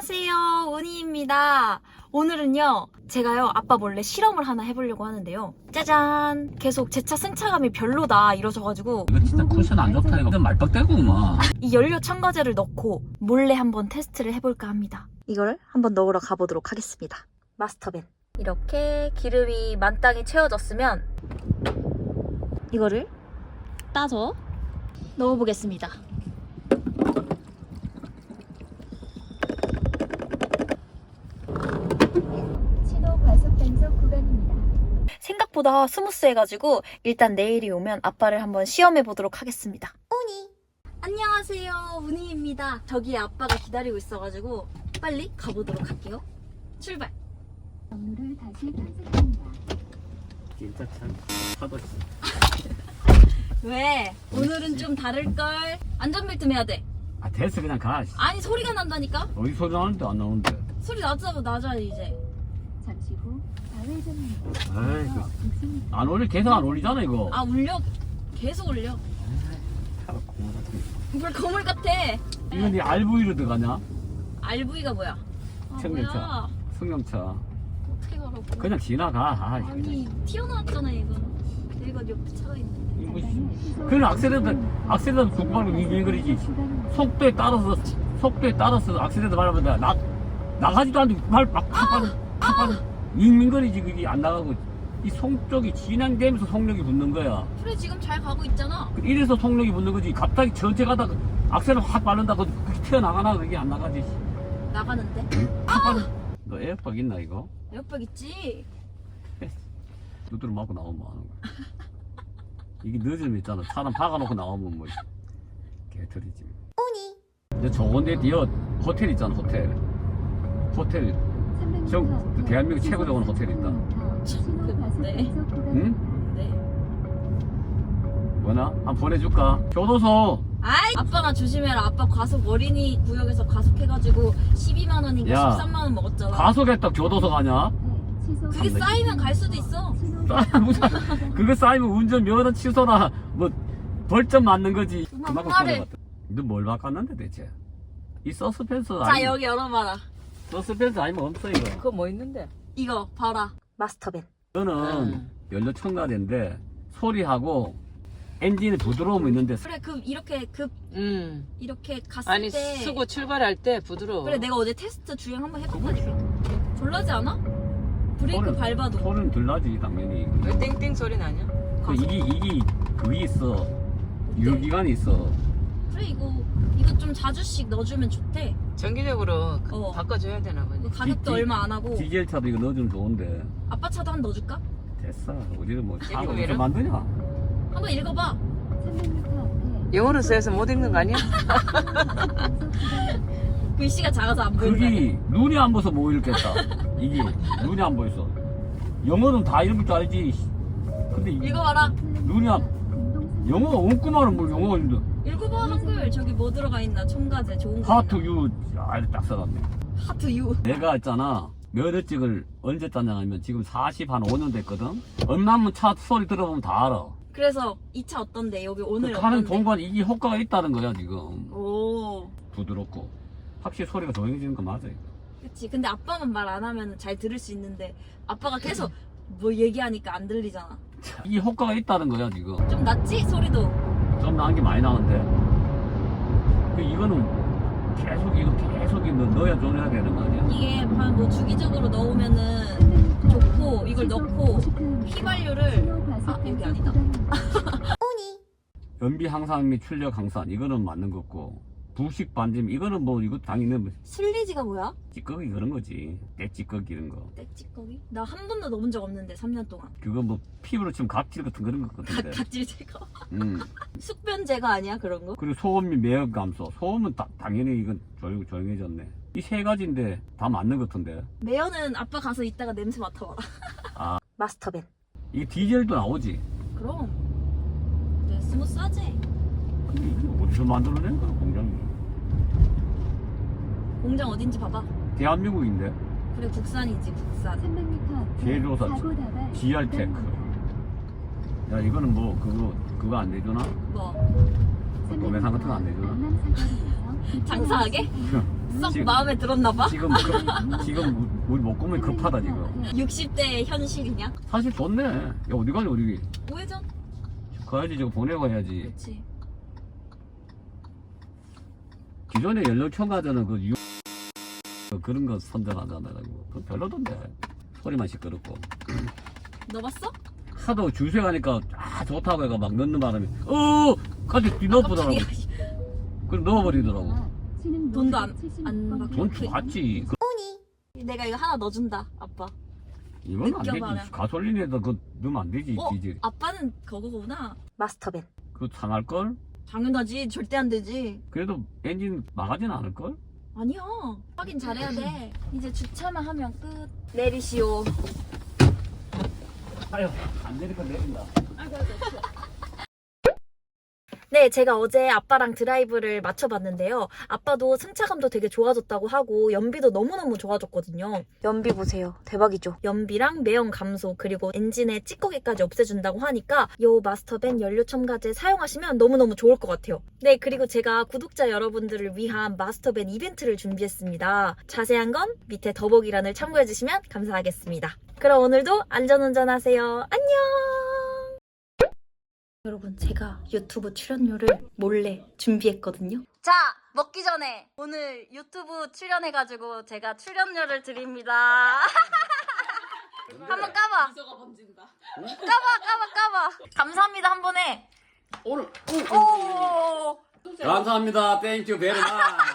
안녕하세요. 운이입니다. 오늘은요, 제가요, 아빠 몰래 실험을 하나 해보려고 하는데요. 짜잔! 계속 제 차 승차감이 별로다 이러셔가지고, 이거 진짜 쿠션 안 좋다 이거 말빡대구만 이 연료 첨가제를 넣고 몰래 한번 테스트를 해볼까 합니다. 이걸 한번 넣으러 가보도록 하겠습니다. 마스터벤. 이렇게 기름이 만땅에 채워졌으면, 이거를 따서 넣어보겠습니다. 신호 과속 단속 구간입니다. 생각보다 스무스해가지고 일단 내일이 오면 아빠를 한번 시험해 보도록 하겠습니다. 우니 안녕하세요 우니입니다. 저기 아빠가 기다리고 있어가지고 빨리 가보도록 할게요. 출발. 경로를 다시 탐색합니다. 진짜 참 파도 왜? 오늘은 좀 다를걸. 안전벨트 매야 돼. 아 됐어 그냥 가 아니 소리가 난다니까. 어디 소리 나는데 안 나오는데 소리 나자고 나자 이제. 잠시 후 좌회전입니다. 아이고. 안 올리 계속 안 올리잖아 이거 아 울려. 계속 울려. 차 고무 같은 뭘 거물 같아. 거. 이거 네 RV로 들어가냐? RV가 뭐야? 아, 청년차. 뭐야? 승용차 어떻게 가라고? 그냥 지나가 아, 아니 튀어나왔잖아 이거. 내가 옆에 차가 있는데. 이거 씨. 그건 악셀레터 악셀레터 두 밟고 윙윙거리지 속도에 따라서 속도에 따라서 악셀레터 밟으면 나 나- 나가지도 않는데 발 막 팍 팍 윙윙거리지 그게 안 나가고 이 속쪽이 진행되면서 속력이 붙는 거야. 그래 지금 잘 가고 있잖아. 이래서 속력이 붙는 거지. 갑자기 전체 가다가 악셀을 확 밟는다 그게 튀어나가나 그게 안 나가지. 나가는데? 확 밟는 너 에어박 있나 이거? 에어백 있지. 두드러 맞고 나오면 뭐 하는 거야? 이게 늦으면 있잖아. 사람 박아놓고 나오면 뭐 개털이지. 오니. 근데 좋은데 뒤에 호텔 있잖아 호텔. 호텔 저 대한민국 최고 좋은 호텔 있다. 네. 응? 네. 뭐나? 한번 보내줄까? 교도소 아이 아빠가 조심해라. 아빠 과속 어린이 구역에서 과속해가지고 12만 원인가 야. 13만 원 먹었잖아. 가속했다 교도소 가냐? 그게 쌓이면 갈 수도 있어. 쌓- 무슨 그거 쌓이면 운전 면허 취소나 뭐 벌점 맞는 거지 그만 그만큼 너뭘 바꿨는데 대체 이 서스펜스 자 아니 여기 열어봐라. 서스펜스 아니면 없어 이거 그거 뭐 있는데? 이거 봐라. 마스터벤. 이거는 연료 첨가제인데 소리하고 엔진의 부드러움이 있는데 그래 급 이렇게 급 음. 이렇게 갔을 아니 때. 쓰고 출발할 때 부드러워. 그래 내가 어제 테스트 주행 한번 해봤다니까. 졸라지 않아? 브레이크 소리는- 밟아도. 소리는 들나지 당연히 왜 땡땡 소리 나냐? 그 이게 이게 그게 있어 네. 유기관이 있어 그래 이거 이거 좀 자주씩 넣어주면 좋대. 정기적으로 그- 어. 바꿔줘야 되나 보네. 이거 가격도 디- 얼마 안 하고. 디젤 차도 이거 넣어주면 좋은데 아빠 차도 한 번 넣어줄까? 됐어 어디를 뭐 차가 어디서 왜요? 만드냐 한번 읽어봐. 300m 앞에 영어로 써서 못 읽는 거 아니야? 글씨가 작아서 안 보인다. 그게 눈이 안 보여서 못 읽겠다 이게 눈이 안 보여서 영어는 다 읽을 줄 알지 근데 이- 읽어봐라. 눈이 안 영어가 엉구만은 뭘 있는데 읽어봐 한글. 저기 뭐 들어가 있나? 첨가제 좋은 거. 하트 유 아래 딱 써놨네 하트 유. 내가 있잖아 면허증을 언제 땄냐 하면 지금 40 한 5년 됐거든 웬만하면 차 소리 들어보면 다 알아 그래서 이 차 어떤데? 여기 오늘 그 가는 어떤데? 동반 이게 효과가 있다는 거야 지금 오. 부드럽고 확실히 소리가 조용해지는 거 맞아 이거 그치. 근데 아빠만 말 안 하면 잘 들을 수 있는데 아빠가 계속 뭐 얘기하니까 안 들리잖아. 이게 효과가 있다는 거야 지금 좀 낫지? 소리도. 좀 나은 게 많이 나는데 그 이거는 계속 이거 계속 이거 넣어야 조절해야 되는 거 아니야 이게 한뭐 주기적으로 넣으면은 좋고 이걸 넣고 휘발유를 아 여기 아니다. 연비 항상 및 출력 항산 이거는 맞는 거고 부식 반짐 이거는 뭐 이거 당연히 뭐 슬리지가 뭐야? 찌꺼기 그런 거지 때 찌꺼기 이런 거 떼찌꺼기? 나 한 번도 넣어본 적 없는데 3년 동안. 그거 뭐 피부로 치면 각질 같은 그런 거 같은데 갓질 제거. 음. 숙변제가 아니야 그런 거? 그리고 소음 및 매연 감소 소음은 다- 당연히 이건 조용, 조용해졌네 이 세 가지인데 다 맞는 것 같은데 매연은 아빠 가서 이따가 냄새 맡아봐라. 아. 마스터벤. 이게 디젤도 나오지 그럼. 네, 스무스하지? 이게 어디서 만들어낸 거야 공장이 공장 어딘지 봐봐. 대한민국인데 그래 국산이지 국산. 300m 앞에 제조사 GR테크 야 이거는 뭐 그거 그거 안 내주나? 뭐 도매상 같은 거안 내주나? 남남 사거리에서 장사하게? 썩 지금- 마음에 들었나 봐. 지금 급, 지금 우리 목구멍이 급하다 지금 60대 현실이냐? 사실 좋네 야 어디 가냐 우리 우회전? 가야지 저거 보내고 해야지 그렇지. 기존에 연료총 가전은 그 유... 그 그런 거 선전하잖아 그 별로던데 소리만 시끄럽고 너 봤어? 하도 줄세 가니까 아 좋다고 해가 막 넣는 바람에 어 같이 뒤넣어보더라고. 그럼 넣어버리더라고 돈도 안- 안 받고. 돈 주갔지 그, 내가 이거 하나 넣어준다, 아빠. 이건 안. 되지 가솔린에다 그 넣으면 안 되지 어? 디젤 아빠는 그거구나. 마스터벤. 그거 상할걸? 당연하지. 절대 안 되지. 그래도 엔진 나가진 않을걸? 아니야. 확인 잘해야 돼. 이제 주차만 하면 끝. 내리시오. 아유 안 되니까 내린다 네, 제가 어제 아빠랑 드라이브를 맞춰봤는데요. 아빠도 승차감도 되게 좋아졌다고 하고 연비도 너무너무 좋아졌거든요. 연비 보세요. 대박이죠? 연비랑 매연 감소 그리고 엔진의 찌꺼기까지 없애준다고 하니까 요 마스터밴 연료 첨가제 사용하시면 너무너무 좋을 것 같아요. 네, 그리고 제가 구독자 여러분들을 위한 마스터밴 이벤트를 준비했습니다. 자세한 건 밑에 더보기란을 참고해주시면 감사하겠습니다. 그럼 오늘도 안전운전하세요. 안녕! 여러분 제가 유튜브 출연료를 몰래 준비했거든요. 자 먹기 전에 오늘 유튜브 출연해가지고 제가 출연료를 드립니다. 한번 까봐. 까봐 까봐 까봐. 감사합니다 한 번에. 오늘 오. 감사합니다 땡큐 베리 마치